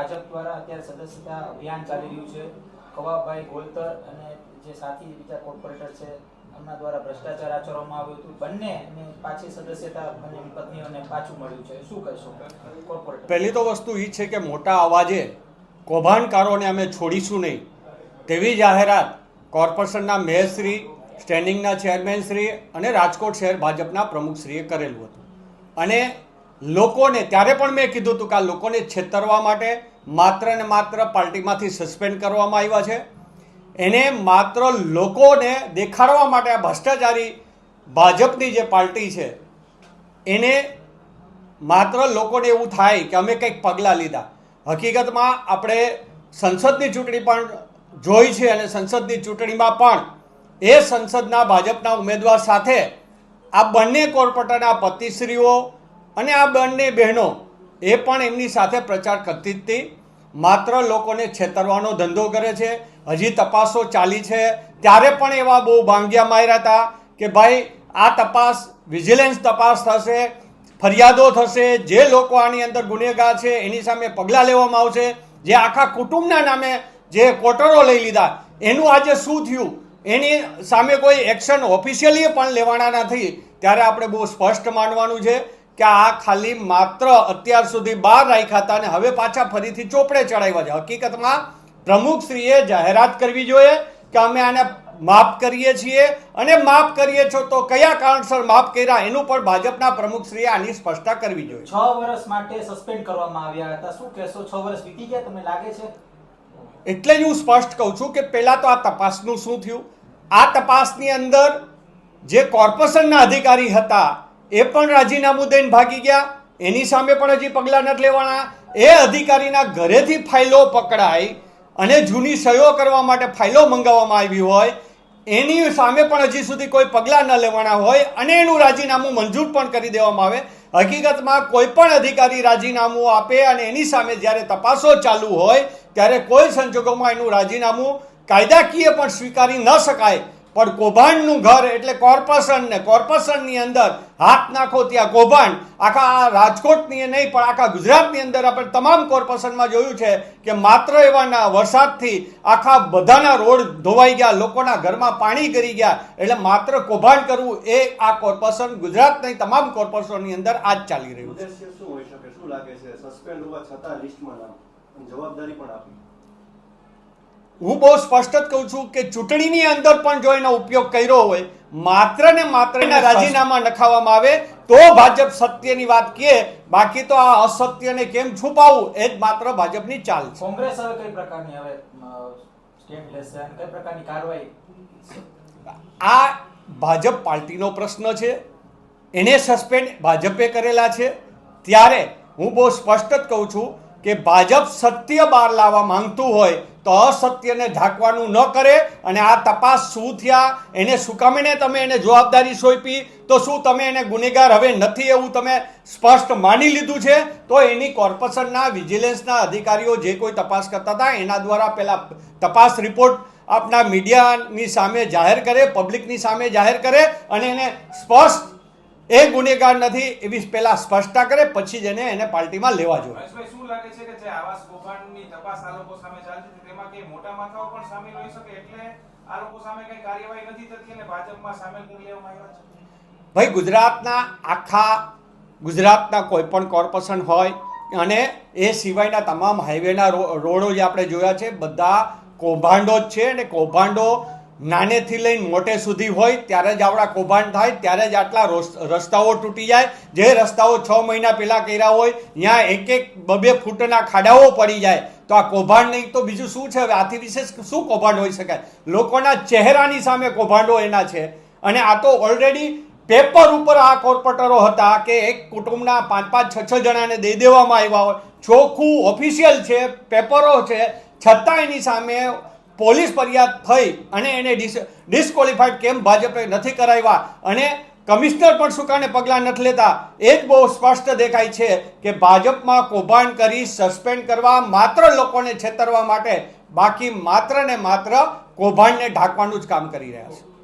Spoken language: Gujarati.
ભાજપ દ્વારા અત્યારે સદસ્યતા અભિયાન ચાલી રહ્યું છે. કવાભાઈ ગોલતર અને જે સાથી બીજા કોર્પોરેટર છે, એમના દ્વારા ભ્રષ્ટાચાર આચરવામાં આવ્યું હતું. બંને પાછી સદસ્યતા બંને પત્નીઓને પાછું મળ્યું છે. શું કહેશો? કોર્પોરેટર. પહેલી તો વસ્તુ એ છે કે મોટા અવાજે કૌભાંડકારોને અમે છોડીશું નહીં. તેવી જાહેરાત કોર્પોરેશનના મેયરશ્રી સ્ટેન્ડિંગના ચેરમેનશ્રી અને રાજકોટ શહેર ભાજપના પ્રમુખશ્રીએ કરેલું હતું. અને લોકોને, ત્યારે પણ મેં કીધું હતું કે આ લોકોને છેતરવા માટે માત્ર ને માત્ર પાર્ટીમાંથી સસ્પેન્ડ કરવામાં આવ્યા છે. એને માત્ર લોકોને દેખાડવા માટે આ ભ્રષ્ટાચારી ભાજપની જે પાર્ટી છે, એને માત્ર લોકોને એવું થાય કે અમે કંઈક પગલાં લીધા. હકીકતમાં આપણે સંસદની ચૂંટણી પણ જોઈ છે અને સંસદની ચૂંટણીમાં પણ એ સંસદના ભાજપના ઉમેદવાર સાથે આ બંને કોર્પોરેટરના પતિશ્રીઓ અને આ બંને બહેનો એ પણ એમની સાથે પ્રચાર કરતી હતી. માત્ર લોકોને છેતરવાનો ધંધો કરે છે, હજી તપાસો ચાલી છે. ત્યારે પણ એવા બહુ ભાંગ્યા માર્યા હતા કે ભાઈ, આ તપાસ, વિજિલન્સ તપાસ થશે, ફરિયાદો થશે, જે લોકો આની અંદર ગુનેગાર છે, એની સામે પગલાં લેવામાં આવશે, જે આખા કુટુંબના નામે જે કોટરો લઈ લીધા, એનું આજે શું થયું? એની સામે કોઈ એક્શન ઓફિશિયલી પણ લેવાના નથી. ત્યારે આપણે બહુ સ્પષ્ટ માનવાનું છે કે આ ખાલી માત્ર અત્યાર સુધી બહાર રાખ્યા હતા અને હવે પાછા ફરીથી ચોપડે ચડાવ્યા છે. હકીકતમાં પ્રમુખશ્રીએ જાહેરાત કરવી જોઈએ કે અમે આને માફ કરીએ છીએ. અને માફ કરીએ છો તો કયા કારણસર માફ કર્યા એનું પણ ભાજપના પ્રમુખશ્રીએ આની સ્પષ્ટતા કરવી જોઈએ. છ વર્ષ માટે સસ્પેન્ડ કરવામાં આવ્યા હતા. શું કહેશો? છ વર્ષ વીતી ગયા? તમને લાગે છે? એટલે જ હું સ્પષ્ટ કહું છું કે પહેલાં તો આ તપાસનું શું થયું? આ તપાસની અંદર જે કોર્પોરેશનના અધિકારી હતા એ પણ રાજીનામું દઈને ભાગી ગયા. એની સામે પણ હજી પગલાં નથી લેવાના. એ અધિકારીના ઘરેથી ફાઇલો પકડાઈ અને જૂની સહીઓ કરવા માટે ફાઇલો મંગાવવામાં આવી હોય. એની સામે પણ હજી સુધી કોઈ પગલાં ન લેવાના હોય અને એનું રાજીનામું મંજૂર પણ કરી દેવામાં આવે. હકીકતમાં કોઈ પણ અધિકારી રાજીનામું આપે અને એની સામે જ્યારે તપાસો ચાલુ હોય, ત્યારે કોઈ સંજોગોમાં એનું રાજીનામું કાયદાકીય પણ સ્વીકારી ન શકાય. પણ કૌભાંડનું ઘર એટલે કોર્પોરેશન ને કોર્પોરેશનની અંદર હાથ નાખો ત્યાં કૌભાંડ. આખા આ રાજકોટની નહીં, પણ આખા ગુજરાતની અંદર આપણે તમામ કોર્પોરેશનમાં જોયું છે કે માત્ર એવાના વરસાદથી આખા બધાના રોડ ધોવાઈ ગયા, લોકોના ઘરમાં પાણી કરી ગયા. એટલે માત્ર કૌભાંડ કરવું એ આ કોર્પોરેશન ગુજરાતની તમામ કોર્પોરેશનની અંદર આ જ ચાલી રહ્યું છે. શું હોઈ શકે? શું લાગે છે? સસ્પેન્ડ હોવા છતાં લિસ્ટમાં જવાબદારી પણ આપી હું બહુ સ્પષ્ટ જ કહું છું કે ચૂંટણીની અંદર પણ જો એનો ઉપયોગ કર્યો હોય માત્ર ને માત્ર એના રાજીનામા નખાવવામાં આવે તો ભાજપ સત્યની વાત કહે બાકી તો આ અસત્યને કેમ છુપાવવું એ જ માત્ર ભાજપની ચાલ છે. કોંગ્રેસ હવે કઈ પ્રકારની હવે સ્ટેપ લેશે અને કઈ પ્રકારની કાર્યવાહી? આ ભાજપ પાર્ટીનો પ્રશ્ન છે એને સસ્પેન્ડ ભાજપે કરેલા છે ત્યારે હું બહુ સ્પષ્ટ જ કહું છું કે ભાજપ સત્ય બહાર લાવવા માંગતું હોય તો અસત્યને ઢાંકવાનું ન કરે અને આ તપાસ શું થયા? એને શું કામ? તમે એને જવાબદારી સોંપી. તો શું તમે એને ગુનેગાર? હવે નથી એવું તમે સ્પષ્ટ માની લીધું છે? તો એની કોર્પોરેશનના, વિજિલન્સના અધિકારીઓ જે કોઈ તપાસ કરતા હતા, એના દ્વારા પહેલાં તપાસ રિપોર્ટ આપના મીડિયાની સામે જાહેર કરે, પબ્લિકની સામે જાહેર કરે અને એને સ્પષ્ટ એ ગુનેગાર નથી એવી પહેલા સ્પષ્ટતા કરે પછી જ એને એને પાર્ટીમાં લેવા જોઈએ. શું લાગે છે કે જે આવાસ કૌભાંડની તપાસ આ લોકો સામે ચાલતી હતી તેમાં કે મોટા માથાઓ પણ સામેલ હોઈ શકે એટલે આ લોકો સામે કઈ કાર્યવાહી નથી થતી અને ભાજપમાં સામેલ કરી લેવામાં આવ્યા છે? ભાઈ ગુજરાતના આખા ગુજરાતના કોઈ પણ કોર્પોરેશન હોય અને એ સિવાયના તમામ હાઈવેના રોડો જે આપણે જોયા છે બધા કૌભાંડો જ છે અને કૌભાંડો નાનેથી લઈને મોટે સુધી હોય, ત્યારે જ આવડા કૌભાંડ થાય, ત્યારે જ આટલા રસ્તાઓ તૂટી જાય. જે રસ્તાઓ છ મહિના પહેલાં કર્યા હોય, ત્યાં એક એક બબે ફૂટના ખાડાઓ પડી જાય. તો આ કૌભાંડ નહીં, તો બીજું શું છે? હવે આથી વિશેષ શું કૌભાંડ હોઈ શકાય? લોકોના ચહેરાની સામે કૌભાંડો એના છે. અને આ તો ઓલરેડી પેપર ઉપર આ કોર્પોરેટરો હતા કે એક કુટુંબના પાંચ પાંચ, છ છ જણાને દઈ દેવામાં આવ્યા હોય. ચોખ્ખું ઓફિશિયલ છે પેપરો છે. છતાં એની સામે પોલીસ ફરિયાદ થઈ અને એને ડિસ ડિસ્કોલિફાઈડ કેમ ભાજપે નથી કરાવ્યા? અને કમિશનર પણ સુકાને પગલાં નથી લેતા. એ જ બહુ સ્પષ્ટ દેખાય છે કે ભાજપમાં કૌભાંડ કરી સસ્પેન્ડ કરવા માત્ર લોકોને છેતરવા માટે બાકી માત્ર ને માત્ર કૌભાંડને ઢાંકવાનું જ કામ કરી રહ્યા છે.